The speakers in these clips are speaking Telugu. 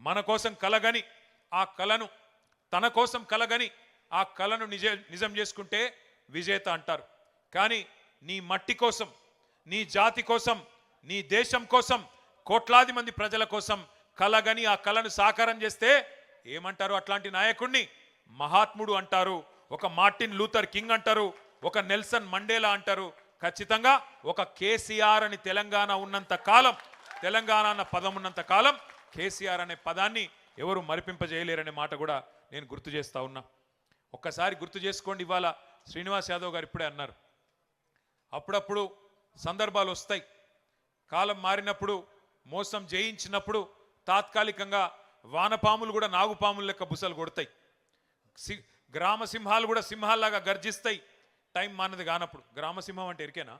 మన కోసం కలగని ఆ కలను తన కోసం కలగని ఆ కలను నిజ నిజం చేసుకుంటే విజేత అంటారు. కానీ నీ మట్టి కోసం నీ జాతి కోసం నీ దేశం కోసం కోట్లాది మంది ప్రజల కోసం కలగని ఆ కలను సాకారం చేస్తే ఏమంటారు అట్లాంటి నాయకుణ్ణి? మహాత్ముడు అంటారు ఒక మార్టిన్ లూథర్ కింగ్ అంటారు ఒక నెల్సన్ మండేలా అంటారు. ఖచ్చితంగా ఒక కేసీఆర్ అని తెలంగాణ ఉన్నంత కాలం తెలంగాణ అన్న పదం ఉన్నంత కాలం కేసీఆర్ అనే పదాన్ని ఎవరు మరిపింపజేయలేరనే మాట కూడా నేను గుర్తు చేస్తా ఉన్నా. ఒక్కసారి గుర్తు చేసుకోండి ఇవాళ శ్రీనివాస్ యాదవ్ గారు ఇప్పుడే అన్నారు. అప్పుడప్పుడు సందర్భాలు వస్తాయి. కాలం మారినప్పుడు మోసం జయించినప్పుడు తాత్కాలికంగా వానపాములు కూడా నాగుపాములు లెక్క బుసలు కొడతాయి. సి- గ్రామ సింహాలు కూడా సింహాల్లాగా గర్జిస్తాయి. టైం మానది కానప్పుడు. గ్రామ సింహం అంటే ఎరికేనా?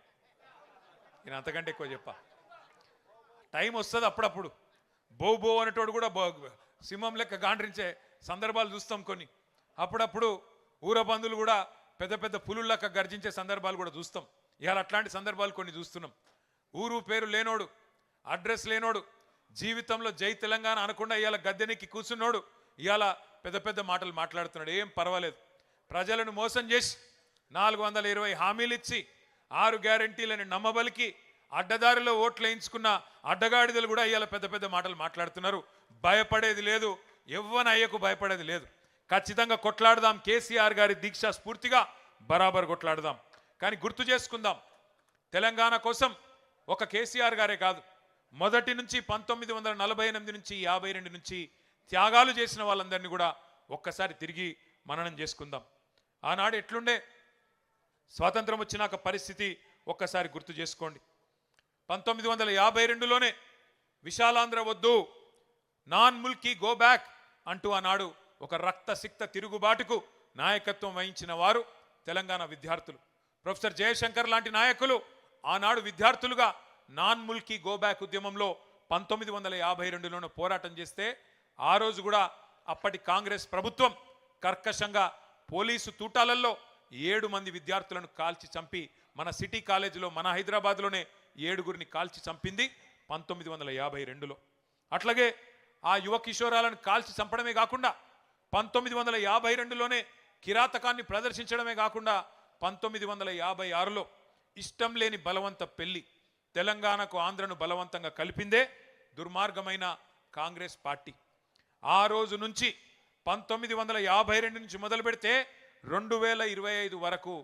నేను అంతకంటే ఎక్కువ చెప్పా. టైం వస్తుంది అప్పుడప్పుడు. బో బో అనేటోడు కూడా సింహం లెక్క గాండ్రించే సందర్భాలు చూస్తాం కొన్ని. అప్పుడప్పుడు ఊరబందులు కూడా పెద్ద పెద్ద పులులెక్క గర్జించే సందర్భాలు కూడా చూస్తాం. ఇవాళ అట్లాంటి సందర్భాలు కొన్ని చూస్తున్నాం. ఊరు పేరు లేనోడు అడ్రస్ లేనోడు జీవితంలో జై తెలంగాణ అనకుండా ఇవాళ గద్దెనెక్కి కూర్చున్నోడు ఇవాళ పెద్ద పెద్ద మాటలు మాట్లాడుతున్నాడు. ఏం పర్వాలేదు. ప్రజలను మోసం చేసి నాలుగు వందల ఇరవై హామీలు ఇచ్చి ఆరు గ్యారంటీలని నమ్మబలికి అడ్డదారిలో ఓట్లు వేయించుకున్న అడ్డగాడిదలు కూడా అయ్యాల పెద్ద పెద్ద మాటలు మాట్లాడుతున్నారు. భయపడేది లేదు. ఎవ్వన అయ్యకు భయపడేది లేదు. ఖచ్చితంగా కొట్లాడదాం. కేసీఆర్ గారి దీక్ష స్ఫూర్తిగా బరాబర్ కొట్లాడదాం. కానీ గుర్తు చేసుకుందాం. తెలంగాణ కోసం ఒక కేసీఆర్ గారే కాదు. మొదటి నుంచి పంతొమ్మిది వందల నలభై ఎనిమిది నుంచి యాభై రెండు నుంచి త్యాగాలు చేసిన వాళ్ళందరినీ కూడా ఒక్కసారి తిరిగి మననం చేసుకుందాం. ఆనాడు ఎట్లుండే? స్వాతంత్రం వచ్చినాక పరిస్థితి ఒక్కసారి గుర్తు చేసుకోండి. పంతొమ్మిది వందల యాభై రెండులోనే విశాలాంధ్ర వద్దు నాన్ ముల్కీ గో బ్యాక్ అంటూ ఆనాడు ఒక రక్తసిక్త తిరుగుబాటుకు నాయకత్వం వహించిన వారు తెలంగాణ విద్యార్థులు. ప్రొఫెసర్ జయశంకర్ లాంటి నాయకులు ఆనాడు విద్యార్థులుగా నాన్ ముల్కీ గో బ్యాక్ ఉద్యమంలో పంతొమ్మిది వందల యాభై రెండులోనే పోరాటం చేస్తే ఆ రోజు కూడా అప్పటి కాంగ్రెస్ ప్రభుత్వం కర్కశంగా పోలీసు తూటాలల్లో ఏడు మంది విద్యార్థులను కాల్చి చంపి మన సిటీ కాలేజీలో మన హైదరాబాద్లోనే ఏడుగురిని కాల్చి చంపింది పంతొమ్మిది వందల యాభై రెండులో. అట్లాగే ఆ యువ కిషోరాలను కాల్చి చంపడమే కాకుండా పంతొమ్మిది వందల యాభై రెండులోనే కిరాతకాన్ని ప్రదర్శించడమే కాకుండా పంతొమ్మిది వందల యాభై ఆరులో ఇష్టం లేని బలవంత పెళ్ళి తెలంగాణకు ఆంధ్రను బలవంతంగా కలిపిందే దుర్మార్గమైన కాంగ్రెస్ పార్టీ. ఆ రోజు నుంచి పంతొమ్మిది వందల యాభై రెండు నుంచి మొదలు పెడితే రెండు వేల ఇరవై ఐదు వరకు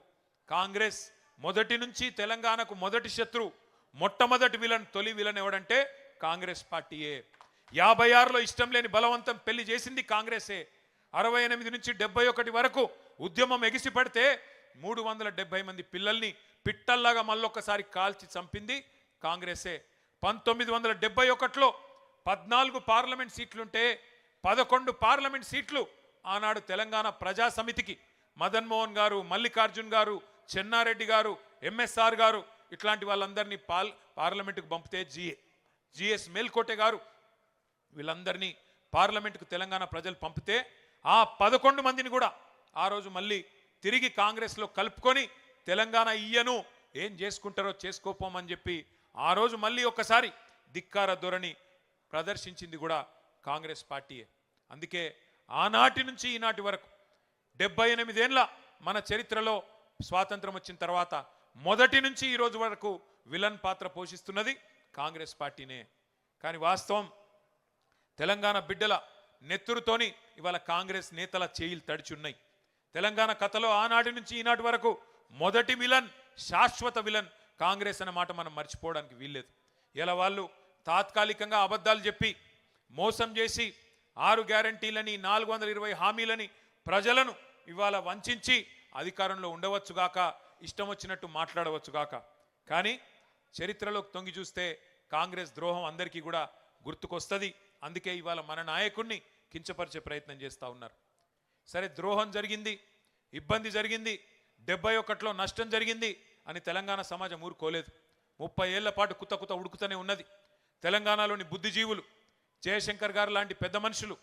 కాంగ్రెస్ మొదటి నుంచి తెలంగాణకు మొదటి శత్రు మొట్టమొదటి విలన్ తొలి విలన్ ఎవడంటే కాంగ్రెస్ పార్టీయే. యాభై ఆరులో ఇష్టం లేని బలవంతం పెళ్ళి చేసింది కాంగ్రెసే. అరవై ఎనిమిది నుంచి డెబ్బై ఒకటి వరకు ఉద్యమం ఎగిసి పడితే మూడు వందల డెబ్బై మంది పిల్లల్ని పిట్టల్లాగా మళ్ళొక్కసారి కాల్చి చంపింది కాంగ్రెసే. పంతొమ్మిది వందల డెబ్బై ఒకటిలో పద్నాలుగు పార్లమెంట్ సీట్లుంటే పదకొండు పార్లమెంట్ సీట్లు ఆనాడు తెలంగాణ ప్రజా సమితికి గారు మల్లికార్జున్ గారు చెన్నారెడ్డి గారు ఎంఎస్ఆర్ గారు ఇట్లాంటి వాళ్ళందరినీ పాల్ పార్లమెంటుకు పంపితే జిఏ. జిఎస్ మేల్కోటే గారు వీళ్ళందరినీ పార్లమెంటుకు తెలంగాణ ప్రజలు పంపితే ఆ పదకొండు మందిని కూడా ఆ రోజు మళ్ళీ తిరిగి కాంగ్రెస్లో కలుపుకొని తెలంగాణ ఇయ్యను ఏం చేసుకుంటారో చేసుకోపోమని చెప్పి ఆ రోజు మళ్ళీ ఒక్కసారి ధిక్కార ధోరణి ప్రదర్శించింది కూడా కాంగ్రెస్ పార్టీయే. అందుకే ఆనాటి నుంచి ఈనాటి వరకు డెబ్బై ఎనిమిదేండ్ల మన చరిత్రలో స్వాతంత్రం వచ్చిన తర్వాత మొదటి నుంచి ఈ రోజు వరకు విలన్ పాత్ర పోషిస్తున్నది కాంగ్రెస్ పార్టీనే. కానీ వాస్తవం తెలంగాణ బిడ్డల నెత్తురుతోని ఇవాళ కాంగ్రెస్ నేతల చేయిలు తడిచున్నాయి. తెలంగాణ కథలో ఆనాటి నుంచి ఈనాటి వరకు మొదటి విలన్ శాశ్వత విలన్ కాంగ్రెస్ అన్న మాట మనం మర్చిపోవడానికి వీల్లేదు. ఇలా వాళ్ళు తాత్కాలికంగా అబద్ధాలు చెప్పి మోసం చేసి ఆరు గ్యారంటీలని నాలుగు వందల ఇరవై హామీలని ప్రజలను ఇవాళ వంచి అధికారంలో ఉండవచ్చుగాక ఇష్టం వచ్చినట్టు మాట్లాడవచ్చుగాక కానీ చరిత్రలోకి తొంగి చూస్తే కాంగ్రెస్ ద్రోహం అందరికీ కూడా గుర్తుకొస్తుంది. అందుకే ఇవాళ మన నాయకుణ్ణి కించపరిచే ప్రయత్నం చేస్తూ ఉన్నారు. సరే ద్రోహం జరిగింది ఇబ్బంది జరిగింది డెబ్బై ఒకటిలో నష్టం జరిగింది అని తెలంగాణ సమాజం ఊరుకోలేదు. ముప్పై ఏళ్ళ పాటు కుత కుత ఉడుకుతూనే ఉన్నది. తెలంగాణలోని బుద్ధిజీవులు జయశంకర్ గారు లాంటి పెద్ద మనుషులు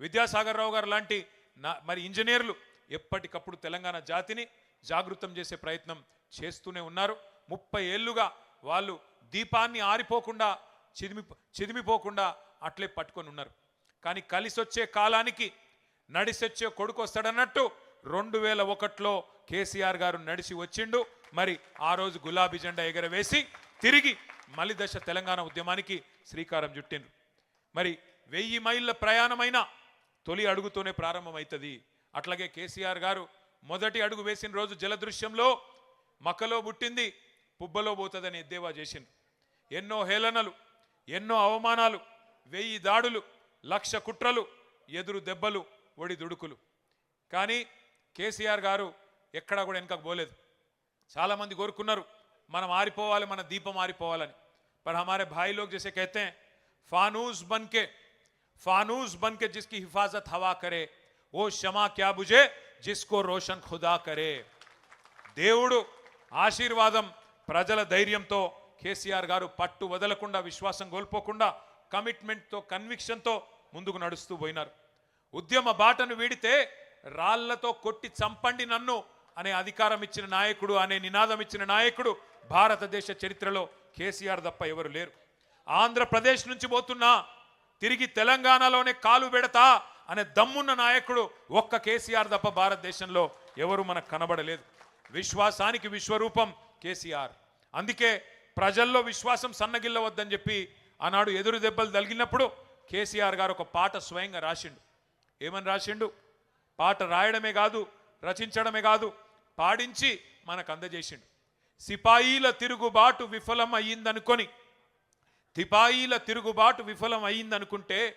విద్యాసాగర్ రావు గారు లాంటి నా మరి ఇంజనీర్లు ఎప్పటికప్పుడు తెలంగాణ జాతిని జాగృతం చేసే ప్రయత్నం చేస్తూనే ఉన్నారు. ముప్పై ఏళ్ళుగా వాళ్ళు దీపాన్ని ఆరిపోకుండా చిదిమి చిదిమిపోకుండా అట్లే పట్టుకొని ఉన్నారు. కానీ కలిసి వచ్చే కాలానికి నడిసొచ్చే కొడుకు వస్తాడన్నట్టు రెండు వేల ఒకటిలో కేసీఆర్ గారు నడిచి వచ్చిండు. మరి ఆ రోజు గులాబీ జెండా ఎగరవేసి తిరిగి మలి దశ తెలంగాణ ఉద్యమానికి శ్రీకారం చుట్టిండ్రు. మరి వెయ్యి మైళ్ళ ప్రయాణమైన తొలి అడుగుతోనే ప్రారంభమవుతుంది. అట్లాగే కేసీఆర్ గారు మొదటి అడుగు వేసిన రోజు జలదృశ్యంలో మక్కలో పుట్టింది పుబ్బలో పోతుందని ఎద్దేవా చేసిండ్రు ఎన్నో హేళనలు ఎన్నో అవమానాలు వెయ్యి దాడులు లక్ష కుట్రలు ఎదురు దెబ్బలు ఒడి దుడుకులు కానీ కేసీఆర్ గారు ఎక్కడా కూడా వెనకకు పోలేదు చాలామంది కోరుకున్నారు మనం ఆరిపోవాలి మన దీపం ఆరిపోవాలని पर हमारे भाई लोग जैसे कहते हैं फानूस बन के फानूस बन के जिसकी हिफाजत हवा करे वो क्षमा क्या बुझे జిస్కో రోషన్ ఖుదా కరే దేవుడు ఆశీర్వాదం ప్రజల ధైర్యంతో కేసీఆర్ గారు పట్టు వదలకుండా విశ్వాసం కోల్పోకుండా కమిట్మెంట్తో కన్విక్షన్తో ముందుకు నడుస్తూ పోయినారు. ఉద్యమ బాటను వీడితే రాళ్ళతో కొట్టి చంపండి నన్ను అనే అధికారం ఇచ్చిన నాయకుడు అనే నినాదం ఇచ్చిన నాయకుడు భారతదేశ చరిత్రలో కేసీఆర్ తప్ప ఎవరు లేరు. ఆంధ్రప్రదేశ్ నుంచి పోతున్నా తిరిగి తెలంగాణలోనే కాలు పెడతా అనే దమ్మున్న నాయకుడు ఒక్క కేసీఆర్ తప్ప భారతదేశంలో ఎవరు మనకు కనబడలేదు. విశ్వాసానికి విశ్వరూపం కేసీఆర్. అందుకే ప్రజల్లో విశ్వాసం సన్నగిల్లవద్దని చెప్పి ఆనాడు ఎదురు దెబ్బలు తగిలినప్పుడు కేసీఆర్ గారు ఒక పాట స్వయంగా రాసిండు. ఏమని రాసిండు? పాట రాయడమే కాదు రచించడమే కాదు పాడించి మనకు అందజేసిండు. సిపాయిల తిరుగుబాటు విఫలం అయ్యిందనుకొని సిపాయిల తిరుగుబాటు విఫలం అయ్యిందనుకుంటే